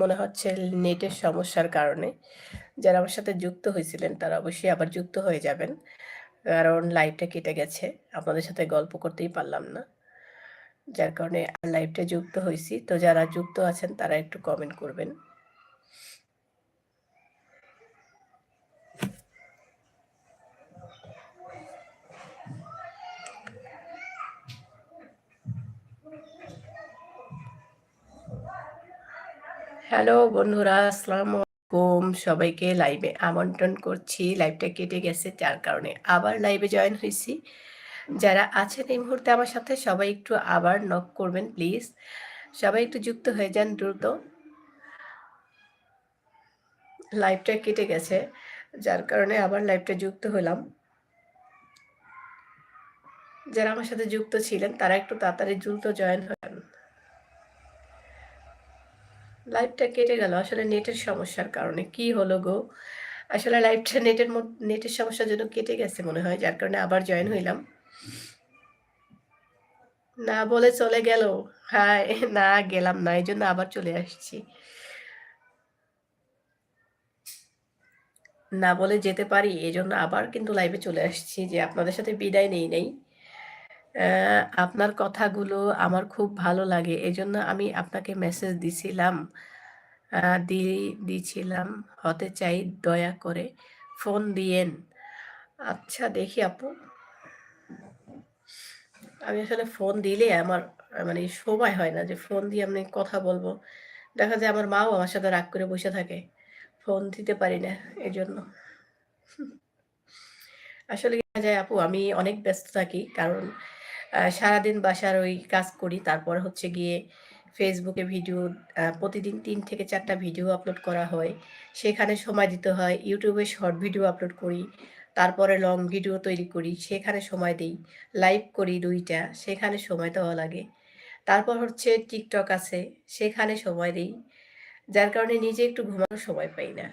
মনে হচ্ছে নেটের সমস্যার কারণে। যারা আমার সাথে যুক্ত হয়েছিলেন, তারা অবশ্যই আবার যুক্ত হয়ে যাবেন। কারণ লাইভটা কেটে গেছে। আপনাদের সাথে গল্প করতেই পারলাম না। যার কারণে লাইভটা যুক্ত হয়েছি তো যারা যুক্ত আছেন, তারা একটু কমেন্ট করবেন। হ্যালো বন্ধুরা, আসসালামু আলাইকুম। সবাইকে লাইভে আমন্ত্রণ করছি। লাইভটা কেটে গেছে যার কারণে আবার লাইভে জয়েন হয়েছি যারা আছেন এই মুহূর্তে আমার সাথে সবাই একটু আবার নক করবেন প্লিজ। সবাই একটু যুক্ত হয়ে যান দ্রুত। লাইভটা কেটে গেছে। যার কারণে আবার লাইভটা যুক্ত হলাম। যারা আমার সাথে যুক্ত ছিলেন তারা একটু তাড়াতাড়ি দ্রুত জয়েন হন। লাইভটা কেটে গেল। আসলে নেটের সমস্যার কারণে। কি হলো গো? আসলে লাইভটা নেটের নেটের সমস্যার জন্য কেটে গেছে মনে হয়, যার কারণে আবার জয়েন হইলাম। না বলে চলে গেল। হ্যাঁ না গেলাম না এই জন্য আবার চলে আসছি। না বলে যেতে পারি এই জন্য আবার কিন্তু লাইভে চলে আসছি, যে আপনাদের সাথে বিদায় নেই নেই। আপনার কথাগুলো আমার খুব ভালো লাগে। এজন্য আমি আপনাকে মেসেজ দিছিলাম দি, দিছিলাম, হতে চাই দয়া করে। ফোন দিয়েন। আচ্ছা দেখি আপু। আমি আসলে ফোন দিলে আমার মানে সময় হয় না যে ফোন দিয়ে আমি কথা বলব। দেখা যায় আমার মাও আমার সাথে রাগ করে বসে থাকে। ফোন দিতে পারি না এই জন্য আসলে দেখা যায় আপু, আমি অনেক ব্যস্ত থাকি কারণ সারাদিন বাসার ওই কাজ করি। তারপর হচ্ছে গিয়ে ফেসবুকে ভিডিও প্রতিদিন তিন থেকে চারটা ভিডিও আপলোড করা হয়। সেখানে সময় দিতে হয়। ইউটিউবে শর্ট ভিডিও আপলোড করি। তারপরে লং ভিডিও তৈরি করি। সেখানে সময় দিই। লাইভ করি দুইটা। সেখানে সময় দেওয়া লাগে। তারপর হচ্ছে টিকটক আছে। সেখানে সময় দিই। যার কারণে নিজে একটু ঘুমানোর সময় পাই না।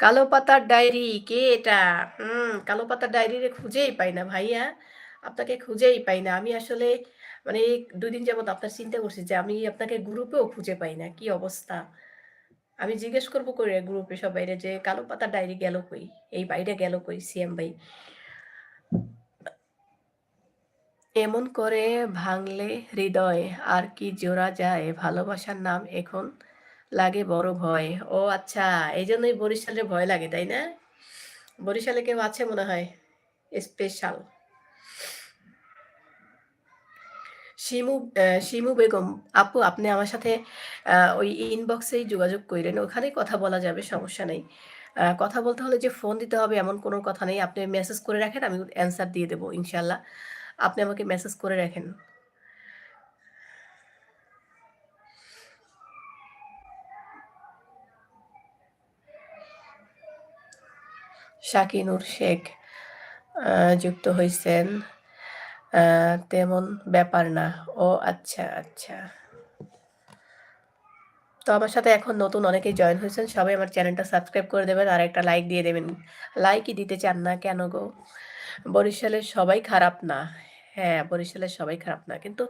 কালো পাতার ডায়েরি, কে এটা? হুম, কালো পাতার ডায়েরি খুঁজেই পাই না ভাইয়া। আপনাকে খুঁজেই পাই না। আমি আসলে মানে দুই দিন যাবত আপনার চিন্তা করছি যে আমি আপনাকে গ্রুপেও খুঁজে পাই না। কি অবস্থা? আমি জিজ্ঞেস করব করে গ্রুপে সবাই যে কালো পাতার ডায়েরি গেল কই? এই বাইরে গেল কই? সিএম ভাই। এমন করে ভাঙলে হৃদয়, আর কি জোড়া যায় ভালোবাসার নাম এখন? লাগে, বড় ভয়। ও আচ্ছা এই জন্যই বরিশালে ভয় লাগে, তাই না? বরিশালে কেউ আছে মনে হয়? স্পেশাল। শিমু শিমু বেগম, আপু, আপনি আমার সাথে ওই ইনবক্সেই যোগাযোগ করেন ওখানেই কথা বলা যাবে, সমস্যা নেই। কথা বলতে হলে যে ফোন দিতে হবে, এমন কোনো কথা নেই। আপনি মেসেজ করে রাখেন, আমি অ্যান্সার দিয়ে দেবো ইনশাল্লাহ আপনি আমাকে মেসেজ করে রাখেন। শাকিনুর শেখ যুক্ত হয়েছেন তেমন ব্যাপার না। ও আচ্ছা আচ্ছা। তো আমার সাথে এখন নতুন অনেকেই জয়েন হয়েছেন। সবাই আমার চ্যানেলটা সাবস্ক্রাইব করে দেবেন আর একটা লাইক দিয়ে দেবেন। লাইকই দিতে চান না কেন গো? বরিশালের সবাই খারাপ না। হ্যাঁ বরিশালের সবাই খারাপ না। কিন্তু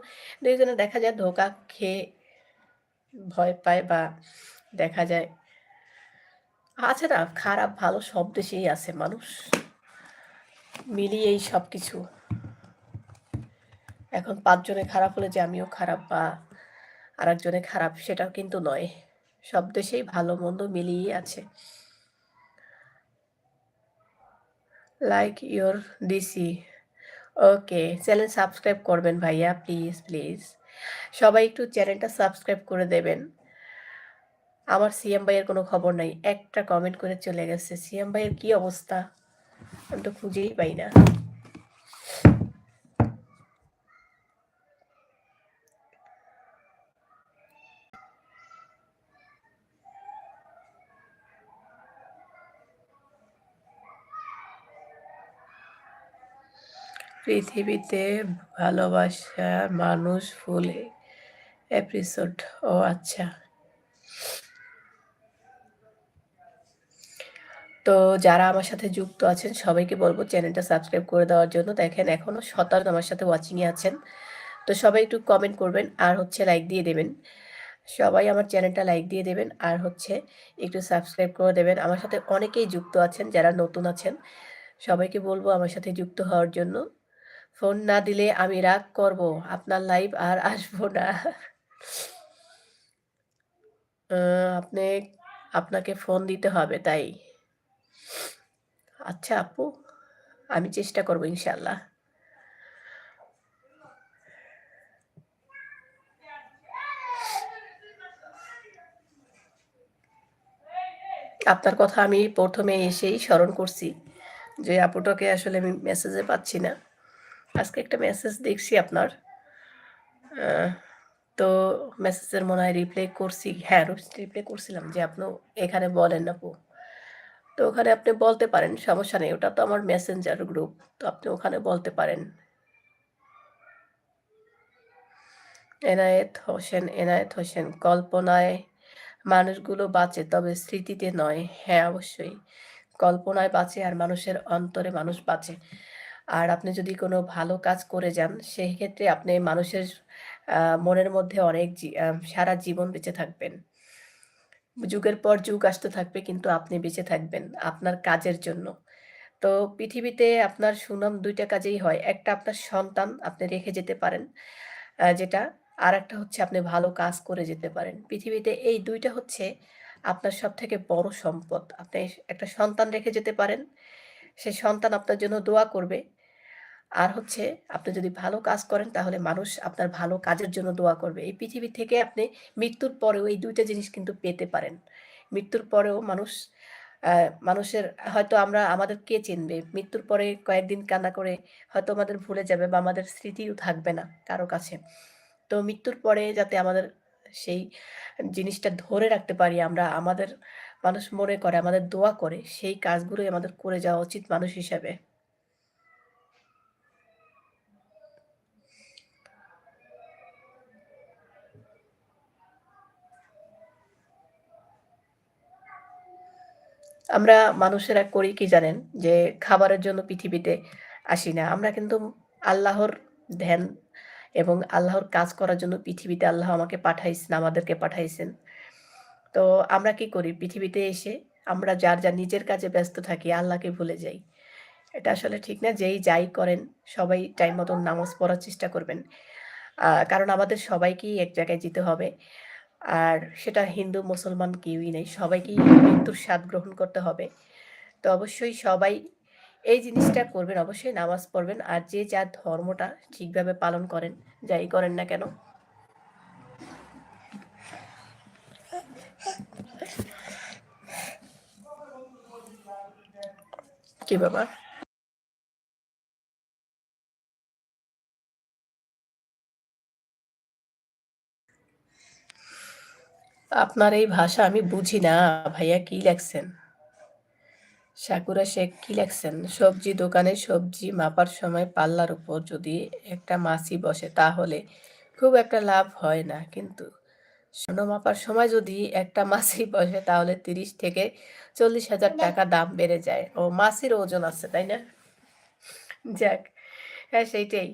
দুইজনে দেখা যায় ধোকা খেয়ে ভয় পায় বা দেখা যায় আছে না, খারাপ ভালো সব দেশেই আছে, মানুষ মিলিয়েই সব কিছু এখন পাঁচজনে খারাপ হলে যে আমিও খারাপ বা আর একজনে খারাপ সেটাও কিন্তু নয়। সব দেশেই ভালো মন্দ মিলিয়েই আছে। Like your DC okay channel subscribe করবেন ভাইয়া প্লিজ প্লিজ সবাই একটু চ্যানেলটা সাবস্ক্রাইব করে দেবেন। আমার সিএম ভাইয়ের কোনো খবর নাই। একটা কমেন্ট করে চলে গেছে সিএম ভাইয়ের কি অবস্থা? আমি তো খুঁজেই পাই না। পৃথিবীতে ভালোবাসা মানুষ ফুলে এপিসোড ও আচ্ছা। তো যারা আমার সাথে যুক্ত আছেন, সবাইকে বলব চ্যানেলটা সাবস্ক্রাইব করে দেওয়ার জন্য। দেখেন, এখনও সতার আমার সাথে ওয়াচিংয়ে আছেন। তো সবাই একটু কমেন্ট করবেন, আর হচ্ছে লাইক দিয়ে দেবেন। সবাই আমার চ্যানেলটা লাইক দিয়ে দেবেন, আর হচ্ছে একটু সাবস্ক্রাইব করে দেবেন। আমার সাথে অনেকেই যুক্ত আছেন, যারা নতুন আছেন। সবাইকে বলব আমার সাথে যুক্ত হওয়ার জন্য। ফোন না দিলে আমি রাগ করব, আপনার লাইভ আর আসব না। আপনি, আপনাকে ফোন দিতে হবে, তাই। আচ্ছা আপু, আমি চেষ্টা করব ইনশাল্লাহ আপনার কথা আমি প্রথমে এসেই স্মরণ করছি যে আপুটাকে আসলে আমি মেসেজে পাচ্ছি না। আজকে একটা মেসেজ দেখছি আপনার। তো মেসেজের মনে হয় রিপ্লাই করছি। হ্যাঁ রিপ্লাই করছিলাম যে আপনি এখানে বলেন আপু। তো ওখানে আপনি বলতে পারেন, সমস্যা নেই, ওটা তো আমার মেসেঞ্জার গ্রুপ তো আপনি ওখানে বলতে পারেন। এনায়েত হোসেন এনায়েত হোসেন, কল্পনায় মানুষগুলো বাঁচে, তবে স্মৃতিতে নয়। হ্যাঁ অবশ্যই। কল্পনায় বাঁচে আর মানুষের অন্তরে মানুষ বাঁচে। আর আপনি যদি কোনো ভালো কাজ করে যান সেই ক্ষেত্রে আপনি মানুষের মনের মধ্যে অনেক সারা জীবন বেঁচে থাকবেন। যুগের পর যুগ আসতে থাকবে, কিন্তু আপনি বেঁচে থাকবেন আপনার কাজের জন্য। তো পৃথিবীতে আপনার সুনাম দুইটা কাজেই হয়, একটা আপনার সন্তান আপনি রেখে যেতে পারেন যেটা আর একটা হচ্ছে আপনি ভালো কাজ করে যেতে পারেন। পৃথিবীতে এই দুইটা হচ্ছে আপনার সব থেকে বড় সম্পদ। আপনি একটা সন্তান রেখে যেতে পারেন সেই সন্তান আপনার জন্য দোয়া করবে আর হচ্ছে আপনি যদি ভালো কাজ করেন তাহলে মানুষ আপনার ভালো কাজের জন্য দোয়া করবে। এই পৃথিবী থেকে আপনি মৃত্যুর পরেও এই দুইটা জিনিস কিন্তু পেতে পারেন। মৃত্যুর পরেও মানুষ মানুষের হয়তো আমরা আমাদের কে চিনবে? মৃত্যুর পরে কয়েকদিন কান্না করে হয়তো আমাদের ভুলে যাবে বা আমাদের স্মৃতিও থাকবে না কারও কাছে। তো মৃত্যুর পরে যাতে আমাদের সেই জিনিসটা ধরে রাখতে পারি আমরা, আমাদের মানুষ মনে করে, আমাদের দোয়া করে, সেই কাজগুলোই আমাদের করে যাওয়া উচিত মানুষ হিসাবে। আমরা মানুষেরা করি কি জানেন? যে খাবারের জন্য পৃথিবীতে আসি না। আমরা কিন্তু আল্লাহর ধ্যান এবং আল্লাহর কাজ করার জন্য পৃথিবীতে আল্লাহ আমাকে পাঠাইছেন, আমাদেরকে পাঠাইছেন। তো আমরা কি করি? পৃথিবীতে এসে আমরা যার যার নিজের কাজে ব্যস্ত থাকি, আল্লাহকে ভুলে যাই। এটা আসলে ঠিক না। যেই যাই করেন, সবাই টাইম মতন নামাজ পড়ার চেষ্টা করবেন। কারণ আমাদের সবাইকেই এক জায়গায় যেতে হবে। আর সেটা হিন্দু, মুসলমান কেউই নেই। সবাইকেই মৃত্যুর স্বাদ গ্রহণ করতে হবে। তো অবশ্যই সবাই এই জিনিসটা করবেন। অবশ্যই নামাজ পড়বেন। আর যে যার ধর্মটা ঠিকভাবে পালন করেন, যাই করেন না কেন। কি বাবা আপনার এই ভাষা আমি বুঝি না। ভাইয়া, কি লেখছেন? সাকুরা শেখ, কি লেখছেন? সবজি দোকানে সবজি মাপার সময় পাল্লার উপর যদি একটা মাছি বসে, তাহলে খুব একটা লাভ হয় না। কিন্তু স্বর্ণ মাপার সময় যদি একটা মাছি বসে, তাহলে তিরিশ থেকে চল্লিশ হাজার টাকা দাম বেড়ে যায়। ও, মাছির ওজন আছে, তাই না? যাক হ্যাঁ সেইটাই।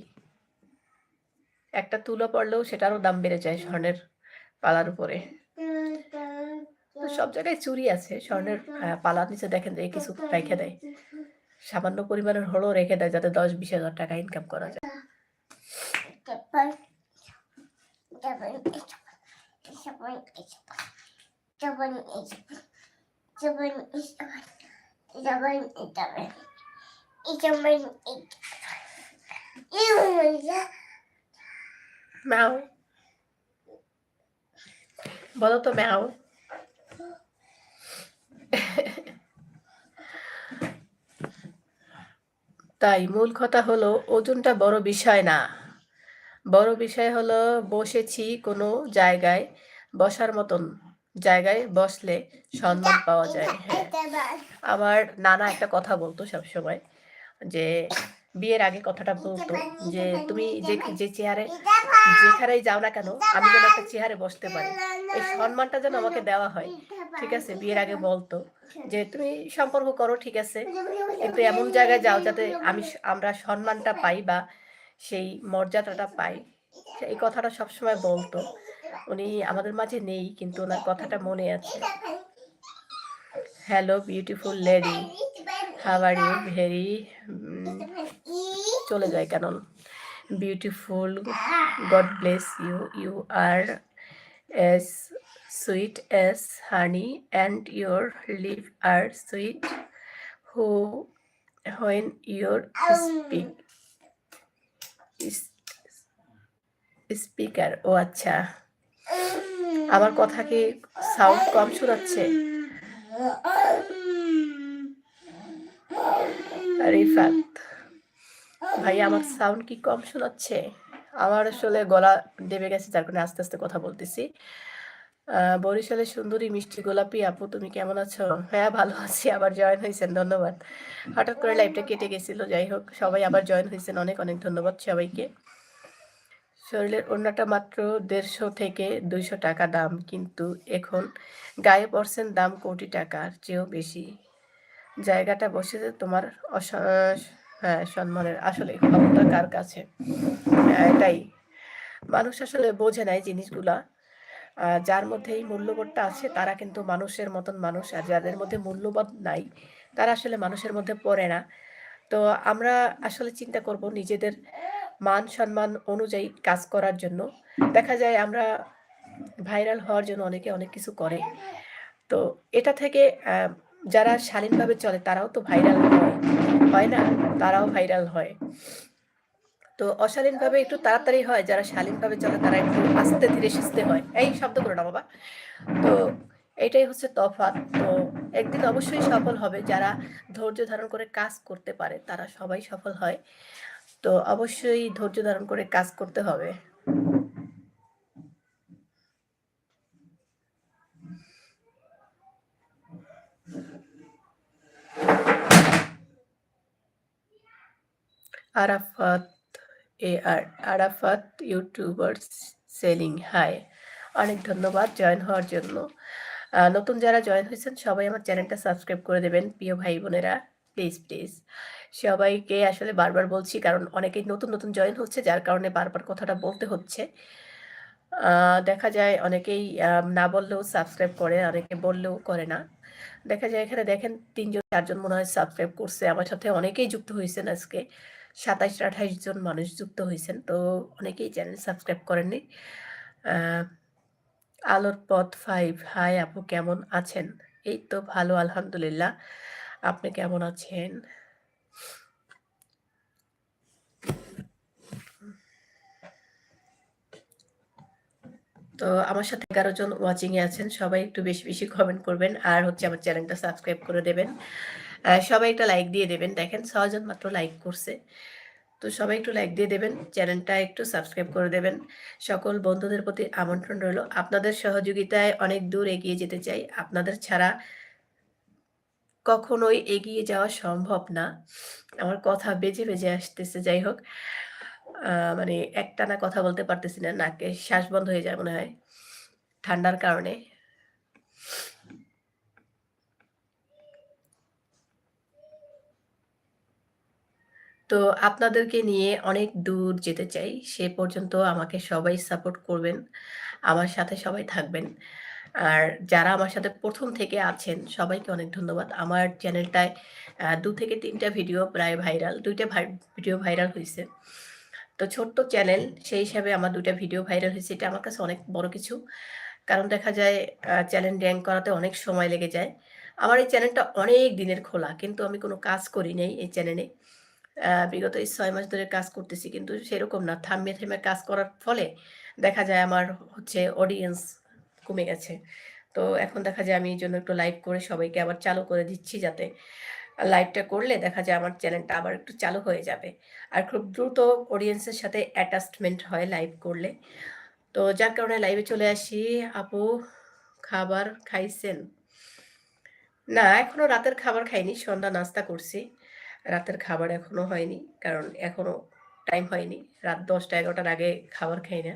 একটা তুলো পড়লেও সেটারও দাম বেড়ে যায় স্বর্ণের পালার উপরে। তো সব জায়গায় চুরি আছে। স্বর্ণের পালার নিচে দেখেন যে কিছু রেখে দেয়। সামান্য পরিমাণের হলেও রেখে দেয় যাতে দশ বিশ হাজার টাকা ইনকাম করা যায়। বলো তো ম্যাও। তাই মূল কথা হলো ওজনটা বড় বিষয় না। বড় বিষয় হলো বসেছি কোনো জায়গায়, বসার মতন জায়গায় বসলে সম্মান পাওয়া যায় হ্যাঁ। আমার নানা একটা কথা বলতো সব সময় যে, বিয়ের আগে কথাটা বলতো যে, তুমি যে যে চেয়ারে, যেখানেই যাও না কেন, আমি যেন একটা চেয়ারে বসতে পারি। এই সম্মানটা যেন আমাকে দেওয়া হয়। ঠিক আছে, বিয়ের আগে বলতো যে, তুমি সম্পর্ক করো, ঠিক আছে। কিন্তু এমন জায়গায় যাও যাতে আমি আমরা সম্মানটা পাই বা সেই মর্যাদাটা পাই। এই কথাটা সবসময় বলতো। উনি আমাদের মাঝে নেই, কিন্তু ওনার কথাটা মনে আছে। Hello beautiful lady how are you very চলে যায় কেন beautiful God bless you you are S sweet S honey and your live are sweet who when your speak speaker ও আচ্ছা। আমার কথা কি সাউন্ড কম শোনাচ্ছে? রিফাত ভাই, আমার সাউন্ড কি কম শোনাচ্ছে? আমার আসলে গলা দেবে গেছে, যার কারণে আস্তে আস্তে কথা বলতেছি। বরিশালের সুন্দরী মিষ্টি গোলাপি আপু তুমি কেমন আছো? হ্যাঁ ভালো আছি আবার জয়েন হয়েছেন ধন্যবাদ। হঠাৎ করে লাইভটা কেটে গেছিল যাই হোক সবাই আবার জয়েন হয়েছেন অনেক অনেক ধন্যবাদ সবাইকে। শরীরের অন্যটা মাত্র দেড়শো থেকে দুইশো টাকা দাম কিন্তু এখন গায়ে পড়ছেন দাম কোটি টাকার চেয়েও বেশি। জায়গাটা বসেছে তোমার হ্যাঁ সম্মানের আসলে ক্ষমতা কার কাছে? হ্যাঁ, এটাই। মানুষ আসলে বোঝে নাই জিনিসগুলা। যার মধ্যে এই মূল্যবোধটা আছে, তারা কিন্তু মানুষের মতন মানুষ, আর যাদের মধ্যে মূল্যবোধ নাই, তারা আসলে মানুষের মধ্যে পড়ে না। তো আমরা আসলে চিন্তা করব নিজেদের মান সম্মান অনুযায়ী কাজ করার জন্য। দেখা যায় আমরা ভাইরাল হওয়ার জন্য অনেকে অনেক কিছু করে। তো এটা থেকে যারা শালীনভাবে চলে, তারাও তো ভাইরাল হয় হয় না? তারাও ভাইরাল হয়। তো অশালীনভাবে একটু তাড়াতাড়ি হয়, যারা শালীনভাবে চলে তারা একটু আস্তে ধীরে সুস্থে হয়। এই শব্দ করে না বাবা। তো এটাই হচ্ছে তফাৎ। তো একদিন অবশ্যই সফল হবে যারা ধৈর্য ধারণ করে কাজ করতে পারে, তারা সবাই সফল হয়। তো অবশ্যই ধৈর্য ধারণ করে কাজ করতে হবে। Arafat. A R Arafat YouTuber selling. Hi, অনেক ধন্যবাদ জয়েন হওয়ার জন্য। নতুন যারা জয়েন হয়েছেন, সবাই আমার চ্যানেলটা সাবস্ক্রাইব করে দেবেন, প্রিয় ভাই বোনেরা। Please please. সবাইকে আসলে বারবার বলছি, কারণ অনেকেই নতুন নতুন জয়েন হচ্ছে, যার কারণে বারবার কথাটা বলতে হচ্ছে। দেখা যায় অনেকেই না বললেও সাবস্ক্রাইব করে, অনেকে বললেও করে না। দেখা যায় এখানে দেখেন, তিনজন, চারজন মনে হয় সাবস্ক্রাইব করছে। আমার সাথে অনেকেই যুক্ত হয়েছেন আজকে। সাতাইশ আঠাইশ জন মানুষ যুক্ত হয়েছেন তো অনেকেই চ্যানেল সাবস্ক্রাইব করেননি। আলোর পথ ফাইভ হাই আপু কেমন আছেন? এই তো ভালো, আলহামদুলিল্লাহ। আপনি কেমন আছেন? তো আমার সাথে এগারো জন ওয়াচিংয়ে আছেন, সবাই একটু বেশি বেশি কমেন্ট করবেন, আর হচ্ছে আমার চ্যানেলটা সাবস্ক্রাইব করে দেবেন। সবাই একটা লাইক দিয়ে দেবেন। দেখেন ছজন মাত্র লাইক করছে। তো সবাই একটু লাইক দিয়ে দেবেন চ্যানেলটা একটু সাবস্ক্রাইব করে দেবেন। সকল বন্ধুদের প্রতি আমন্ত্রণ রইল। আপনাদের সহযোগিতায় অনেক দূর এগিয়ে যেতে চাই। আপনাদের ছাড়া কখনোই এগিয়ে যাওয়া সম্ভব না। আমার কথা বেজে বেজে আসতেছে, যাই হোক। মানে একটানা কথা বলতে পারতেছি না, নাকে শ্বাস বন্ধ হয়ে যায় মনে হয় ঠান্ডার কারণে। তো আপনাদেরকে নিয়ে অনেক দূর যেতে চাই। সে পর্যন্ত আমাকে সবাই সাপোর্ট করবেন, আমার সাথে সবাই থাকবেন। আর যারা আমার সাথে প্রথম থেকে আছেন, সবাইকে অনেক ধন্যবাদ। আমার চ্যানেলটায় দু থেকে তিনটা ভিডিও প্রায় ভাইরাল, দুইটা ভিডিও ভাইরাল হয়েছে তো ছোট্ট চ্যানেল, সেই হিসাবে আমার দুটা ভিডিও ভাইরাল হয়েছে এটা আমার কাছে অনেক বড় কিছু। কারণ দেখা যায় চ্যানেল র্যাঙ্ক করাতে অনেক সময় লেগে যায়। আমার এই চ্যানেলটা অনেক দিনের খোলা, কিন্তু আমি কোনো কাজ করি নাই এই চ্যানেলে। বিগত এই ছয় মাস ধরে কাজ করতেছি, কিন্তু সেরকম না। থামে থেমে কাজ করার ফলে দেখা যায় আমার হচ্ছে অডিয়েন্স কমে গেছে। তো এখন দেখা যায় আমি এই জন্য একটু লাইভ করে সবাইকে আবার চালু করে দিচ্ছি যাতে লাইভটা করলে দেখা যায় আমার চ্যানেলটা আবার একটু চালু হয়ে যাবে। আর খুব দ্রুত অডিয়েন্সের সাথে অ্যাটাচমেন্ট হয় লাইভ করলে। তো যার কারণে লাইভে চলে আসি। আপু, খাবার খাইছেন? না, এখনও রাতের খাবার খাইনি, সন্ধ্যা নাস্তা করছি। রাতের খাবার এখনও হয়নি, কারণ এখনও টাইম হয়নি। রাত দশটা এগারোটার আগে খাবার খাই না।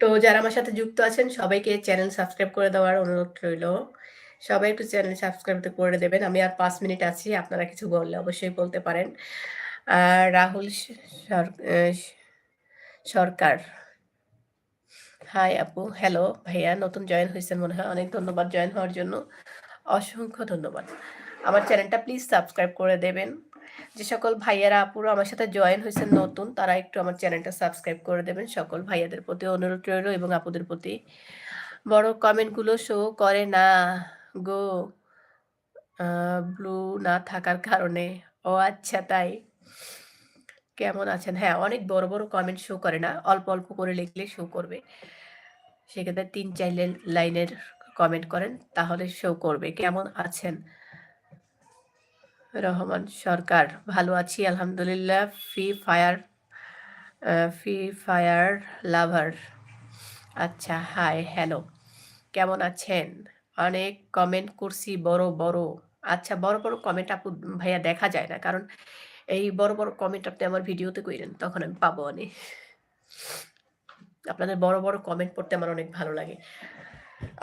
তো যারা আমার সাথে যুক্ত আছেন, সবাইকে চ্যানেল সাবস্ক্রাইব করে দেওয়ার অনুরোধ রইল। সবাই একটু চ্যানেল সাবস্ক্রাইব করে দেবেন। আমি আর পাঁচ মিনিট আছি, আপনারা কিছু বললে অবশ্যই বলতে পারেন। আর রাহুল সরকার। হাই আপু, হ্যালো। ভাইয়া, নতুন জয়েন হয়েছেন মনে হয়। অনেক ধন্যবাদ জয়েন হওয়ার জন্য। অসংখ্য ধন্যবাদ। আমার চ্যানেলটা প্লিজ সাবস্ক্রাইব করে দেবেন। যে সকল ভাইয়ারা, আপুরা আমার সাথে জয়েন হয়েছেন নতুন, তারা একটু আমার চ্যানেলটা সাবস্ক্রাইব করে দেবেন। সকল ভাইয়াদের প্রতি অনুরোধ রইল এবং আপুদের প্রতি। বড় কমেন্টগুলো শো করে না গো। ব্লু না থাকার কারণে। ও আচ্ছা তাই। কেমন আছেন? হ্যাঁ অনেক বড় বড় কমেন্ট শো করে না, অল্প অল্প করে লিখলে শো করবে। সেক্ষেত্রে তিন, চার লাইনের কমেন্ট করেন, তাহলে শো করবে। কেমন আছেন? রহমান সরকার, ভালো আছি, আলহামদুলিল্লাহ। Free fire free fire lover আচ্ছা হাই হ্যালো কেমন আছেন? অনেক কমেন্ট করছি, বড় বড়। আচ্ছা বড় বড় কমেন্ট আপু, ভাইয়া দেখা যায় না, কারণ এই বড় বড় কমেন্ট আপনি আমার ভিডিওতে কইলেন তখন আমি পাবো অনেক। আপনাদের বড় বড় কমেন্ট পড়তে আমার অনেক ভালো লাগে।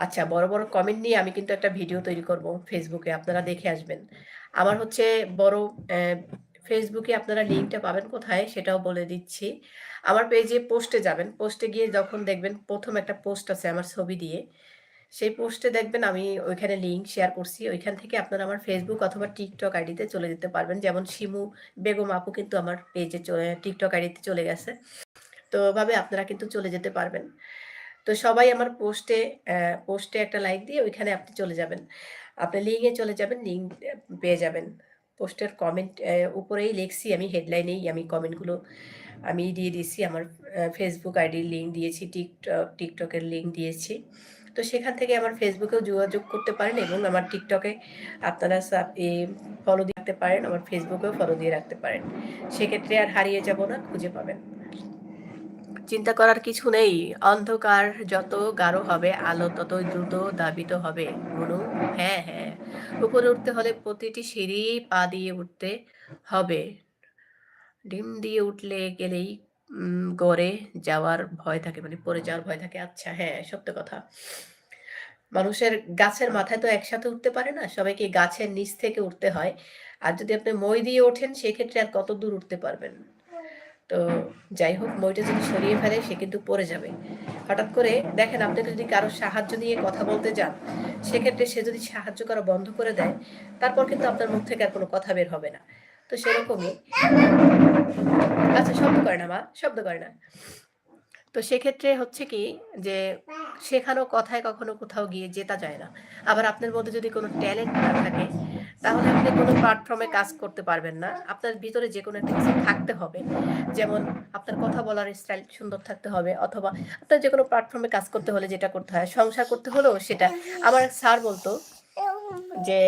আচ্ছা বড় বড় কমেন্ট নিয়ে আমি কিন্তু একটা ভিডিও তৈরি করব ফেসবুকে আপনারা দেখে আসবেন। আমার হচ্ছে বড় ফেসবুকে আপনারা লিঙ্কটা পাবেন কোথায় সেটাও বলে দিচ্ছি। আমার পেজে পোস্টে যাবেন পোস্টে গিয়ে যখন দেখবেন প্রথম একটা পোস্ট আছে আমার ছবি দিয়ে। সেই পোস্টে দেখবেন আমি ওইখানে লিঙ্ক শেয়ার করছি। ওইখান থেকে আপনারা আমার ফেসবুক অথবা টিকটক আইডিতে চলে যেতে পারবেন। যেমন শিমু বেগম আপু কিন্তু আমার পেজে টিকটক আইডিতে চলে গেছে। তো ওভাবে আপনারা কিন্তু চলে যেতে পারবেন। তো সবাই আমার পোস্টে পোস্টে একটা লাইক দিয়ে ওইখানে আপনি চলে যাবেন। আপনি লিঙ্কে চলে যাবেন লিঙ্ক পেয়ে যাবেন। পোস্টের কমেন্ট উপরেই লিখছি আমি হেডলাইনেই আমি কমেন্টগুলো আমি দিয়ে দিয়েছি। আমার ফেসবুক আইডির লিঙ্ক দিয়েছি টিকটক টিকটকের লিঙ্ক দিয়েছি। তো সেখান থেকে আমার ফেসবুকেও যোগাযোগ করতে পারেন এবং আমার টিকটকে আপনারা ফলো দিয়ে রাখতে পারেন, আমার ফেসবুকেও ফলো দিয়ে রাখতে পারেন। সেক্ষেত্রে আর হারিয়ে যাব না, খুঁজে পাবেন। চিন্তা করার কিছু নেই, অন্ধকার যত গাঢ় হবে, আলো তত দ্রুত দাবিত হবে মনু হ্যাঁ হ্যাঁ। উপরে উঠতে হলে প্রতিটি সিঁড়ি পা দিয়ে উঠতে হবে। ডিম দিয়ে উঠলে গেলেই গড়ে যাওয়ার ভয় থাকে মানে পড়ে যাওয়ার ভয় থাকে। আচ্ছা হ্যাঁ সত্য কথা। মানুষের গাছের মাথায় তো একসাথে উঠতে পারে না, সবাইকে গাছের নিচ থেকে উঠতে হয়। আর যদি আপনি মই দিয়ে ওঠেন, সেক্ষেত্রে আর কত দূর উঠতে পারবেন? তো যাই হোক, মইটা যদি সরিয়ে ফেলে, সে কিন্তু পড়ে যাবে। হঠাৎ করে দেখেন, আপনাকে যদি কারোর সাহায্য নিয়ে কথা বলতে যান, সেক্ষেত্রে সে যদি সাহায্য করা বন্ধ করে দেয়, তারপর কিন্তু আপনার মুখ থেকে আর কোনো কথা বের হবে না। তো সেরকমই আচ্ছা শব্দ করে না মা, শব্দ করে না। তো সেক্ষেত্রে হচ্ছে কি যে শেখানো কথায় কখনো কোথাও গিয়ে জেতা যায় না। আবার আপনার মধ্যে যদি কোনো ট্যালেন্ট না থাকে, তাহলে আপনি কোনো প্ল্যাটফর্মে কাজ করতে পারবেন না। আপনার ভিতরে যে কোনো একটা থাকতে হবে। যেমন আপনার কথা বলার স্টাইল সুন্দর থাকতে হবে, অথবা আপনার যে কোনো প্ল্যাটফর্মে কাজ করতে হলে যেটা করতে হয়, সংসার করতে হলেও সেটা। আমার স্যার বলতো যে,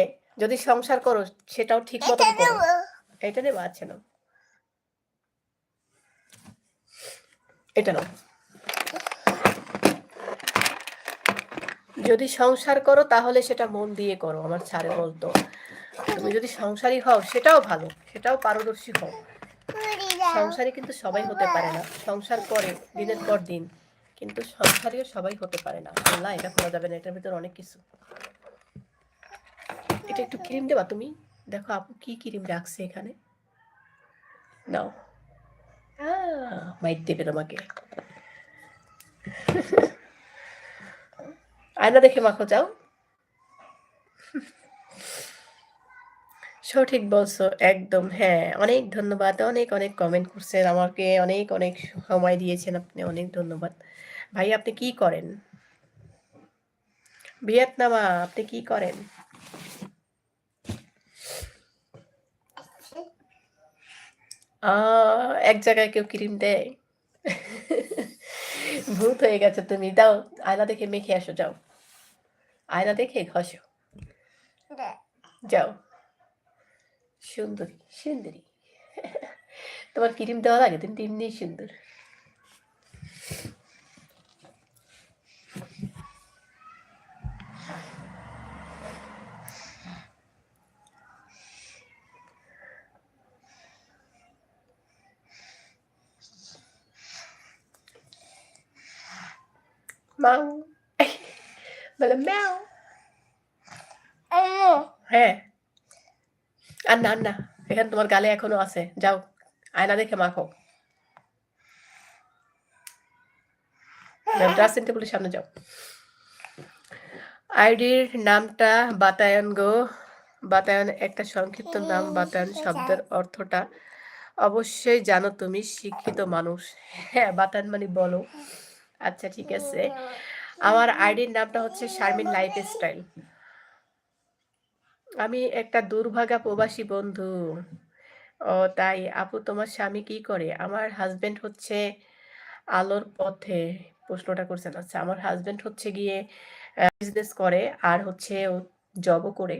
যদি সংসার করো, সেটাও ঠিক মতো এটা নেবা আছে না। এটা নাও। যদি সংসার করো, তাহলে সেটা মন দিয়ে করো, আমার ছাড়ে বলতো। তুমি যদি সংসারী হও, সেটাও ভালো, সেটাও পারদর্শী হও। সংসারী কিন্তু সবাই হতে পারে না। সংসার করে দিনের পর দিন, কিন্তু সংসারীও সবাই হতে পারে না। আল্লাহ, এটা করা যাবে না, এটার ভিতরে অনেক কিছু। এটা একটু ক্রিম দেবা তুমি? দেখো আপু, কি ক্রিম রাখছে এখানে? নাও। মাইট দেবে তোমাকে আয়না দেখে মাখো, যাও। সঠিক বলছো, একদম হ্যাঁ। অনেক ধন্যবাদ, অনেক অনেক কমেন্ট করছেন, আমাকে অনেক অনেক সময় দিয়েছেন, আপনি অনেক ধন্যবাদ। ভাই, আপনি কি করেন? ভিয়েতনামা, আপনি কি করেন? এক জায়গায় কেউ ক্রিম দেয়? ভূত হয়ে গেছে তুমি, দাও, আয়না দেখে মেখে আসো, যাও। আয়না দেখে ঘষো। যাও। সুন্দরী সুন্দরী। তোমার ক্রিম দেওয়া লাগে তুমি এমনিই সুন্দর। Mau. Bala meow. হ্যাঁ। আর না, না। এখানে তোমার গালে এখনও আছে। যাও, আয়না দেখে মাখো। ড্রেসিং টেবিলের সামনে যাও। আইডির নামটা বাতায়ন গো। বাতায়ন একটা সংক্ষিপ্ত নাম। বাতায়ন শব্দের অর্থটা অবশ্যই জানো তুমি শিক্ষিত মানুষ। হ্যাঁ, বাতায়ন মানে বলো। আচ্ছা ঠিক আছে। আমার আইডির নামটা হচ্ছে শারমিন লাইফস্টাইল। আমি একটা দুর্ভাগা প্রবাসী বন্ধু। ও তাই আপু তোমার স্বামী কি করে? আমার হাসব্যান্ড হচ্ছে আলোর পথে প্রশ্নটা করছেন। আচ্ছা আমার হাসব্যান্ড হচ্ছে গিয়ে বিজনেস করে আর হচ্ছে ও জবও করে।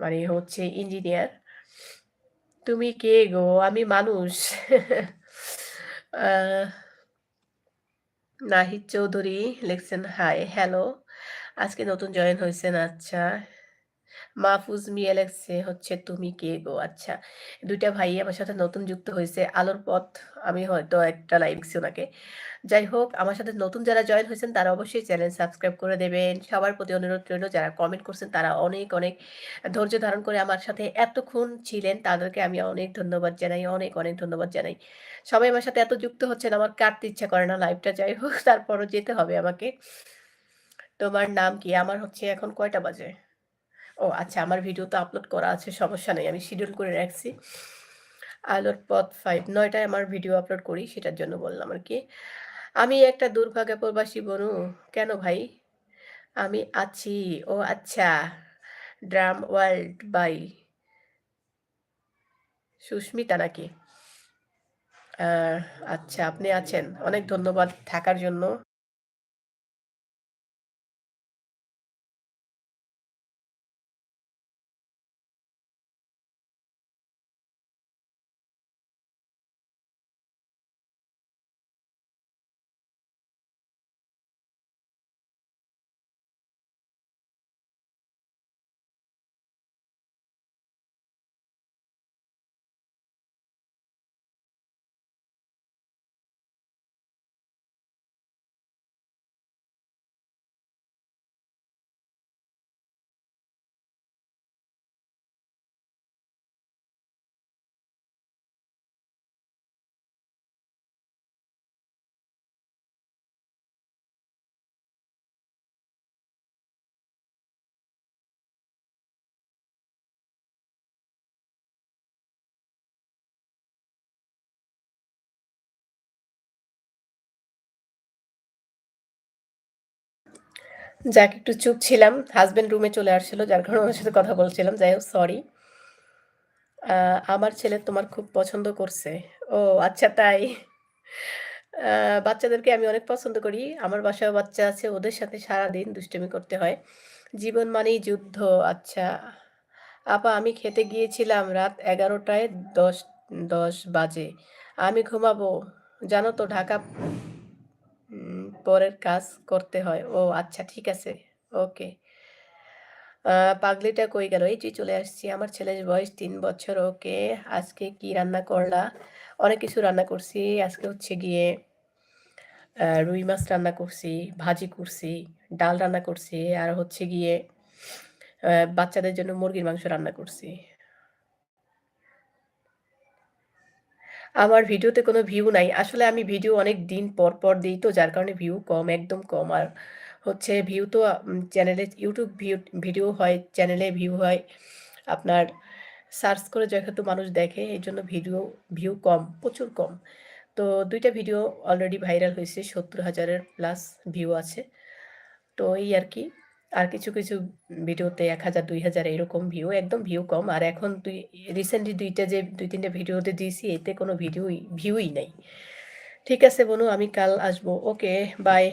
মানে হচ্ছে ইঞ্জিনিয়ার। তুমি কে গো? আমি মানুষ। নাহিদ চৌধুরী লিখছেন হাই, হ্যালো। আজকে নতুন জয়েন হয়েছেন আচ্ছা। মাহফুজ মিয়া লেখছে হচ্ছে তুমি কে গো? আচ্ছা। দুইটা ভাই আমার সাথে নতুন যুক্ত হয়েছে। আলোর পথ আমি হয়তো একটা লাইভ ওনাকে। যাই হোক আমার সাথে নতুন যারা জয়েন হয়েছেন তারা অবশ্যই চ্যানেল সাবস্ক্রাইব করে দেবেন। সবার প্রতি অনুরোধ রইল যারা কমেন্ট করছেন তারা অনেক, অনেক ধৈর্য ধারণ করে আমার সাথে এতক্ষণ ছিলেন তাদেরকে আমি অনেক ধন্যবাদ জানাই। অনেক, অনেক ধন্যবাদ জানাই। সবাই আমার সাথে এত যুক্ত হচ্ছেন আমার কাটতে ইচ্ছা করে না লাইভটা যাই হোক তারপরও যেতে হবে আমাকে। তোমার নাম কি? আমার হচ্ছে এখন কয়টা বাজে? ও আচ্ছা আমার ভিডিও তো আপলোড করা আছে সমস্যা নেই। আমি শিডিউল করে রাখছি। আলোর পথ ফাইভ নয়টায় আমার ভিডিও আপলোড করি সেটার জন্য বললাম আরকি। আমি একটা দুর্ভাগ্য প্রবাসী বনু। কেন ভাই? আমি আছি। ও আচ্ছা। ড্রাম ওয়ার্ল্ড বাই সুস্মিতা নাকি? আচ্ছা আপনি আছেন। অনেক ধন্যবাদ থাকার জন্য। যাক, একটু চুপ ছিলাম। হাসব্যান্ড রুমে চলে আসছিল, যার কারণে ওনার সাথে কথা বলছিলাম। যাই হোক সরি। আমার ছেলে তোমার খুব পছন্দ করছে। ও আচ্ছা তাই। বাচ্চাদেরকে আমি অনেক পছন্দ করি। আমার বাসায় বাচ্চা আছে। ওদের সাথে সারাদিন দুষ্টুমি করতে হয়। জীবন মানেই যুদ্ধ। আচ্ছা। আপা, আমি খেতে গিয়েছিলাম রাত ১১ টায় ১০ ১০ বাজে। আমি ঘুমাবো। জানো তো, ঢাকা পরের কাজ করতে হয়। ও আচ্ছা ঠিক আছে। ওকে। পাগলিটা কই গেল? এই যে চলে আসছি। আমার ছেলের বয়স তিন বছর। ওকে। আজকে কি রান্না করলা? অনেক কিছু রান্না করছি। আজকে হচ্ছে গিয়ে রুই মাছ রান্না করছি, ভাজি করছি, ডাল রান্না করছি আর হচ্ছে গিয়ে বাচ্চাদের জন্য মুরগির মাংস রান্না করছি। আমার ভিডিওতে কোনো ভিউ নাই। আসলে আমি ভিডিও অনেক দিন পর, পর দিই তো যার কারণে ভিউ কম, একদম কম। আর হচ্ছে ভিউ তো চ্যানেলে ইউটিউব ভিউ ভিডিও হয়, চ্যানেলে ভিউ হয়। আপনার সার্চ করে যেহেতু মানুষ দেখে এই জন্য ভিডিও ভিউ কম, প্রচুর কম। তো দুইটা ভিডিও অলরেডি ভাইরাল হয়েছে সত্তর হাজারের প্লাস ভিউ আছে। তো এই আরকি। আর কিছু, কিছু ভিডিওতে এক হাজার দুই হাজার এরকম ভিউ। একদম ভিউ কম। আর এখন তুই রিসেন্টলি দুইটা যে দুই তিনটা ভিডিওতে দিয়েছি এতে কোনো ভিডিওই ভিউই নাই। ঠিক আছে বোনু আমি কাল আসব। Okay bye.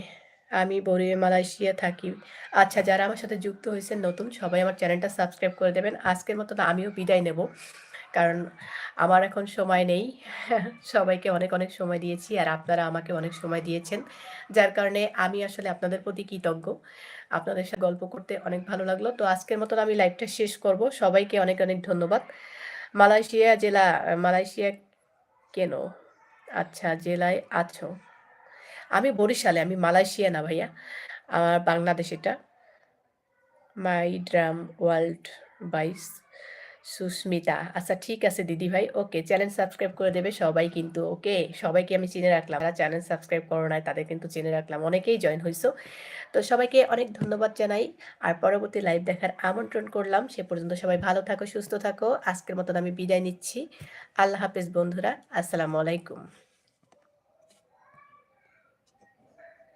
আমি বড়ি মালয়েশিয়া থাকি। আচ্ছা যারা আমার সাথে যুক্ত হয়েছেন নতুন সবাই আমার চ্যানেলটা সাবস্ক্রাইব করে দেবেন। আজকের মতো আমিও বিদায় নেব। কারণ আমার এখন সময় নেই। সবাইকে অনেক, অনেক সময় দিয়েছি আর আপনারা আমাকে অনেক সময় দিয়েছেন। যার কারণে আমি আসলে আপনাদের প্রতি কৃতজ্ঞ। আপনাদের সাথে গল্প করতে অনেক ভালো লাগল। তো আজকের মতন আমি লাইভটা শেষ করব। সবাইকে অনেক, অনেক ধন্যবাদ। মালয়েশিয়া জেলা মালয়েশিয়া কেন? আচ্ছা জেলায় আছো। আমি বরিশালে, আমি মালয়েশিয়া না ভাইয়া। আমার বাংলাদেশ এটা। My drum world by Sushmita. আচ্ছা ঠিক আছে দিদি ভাই ওকে চ্যানেল সাবস্ক্রাইব করে দেবে সবাই কিন্তু ওকে। সবাইকে আমি চিনে রাখলাম। যারা চ্যানেল সাবস্ক্রাইব করো নাই তাদের কিন্তু চিনে রাখলাম। অনেকেই জয়েন হয়েছো তো সবাইকে অনেক ধন্যবাদ জানাই। আর পরবর্তী লাইভ দেখার আমন্ত্রণ করলাম। সে পর্যন্ত সবাই ভালো থাকো, সুস্থ থাকো। আজকের মতন আমি বিদায় নিচ্ছি। আল্লাহ হাফেজ বন্ধুরা। আসসালামু আলাইকুম।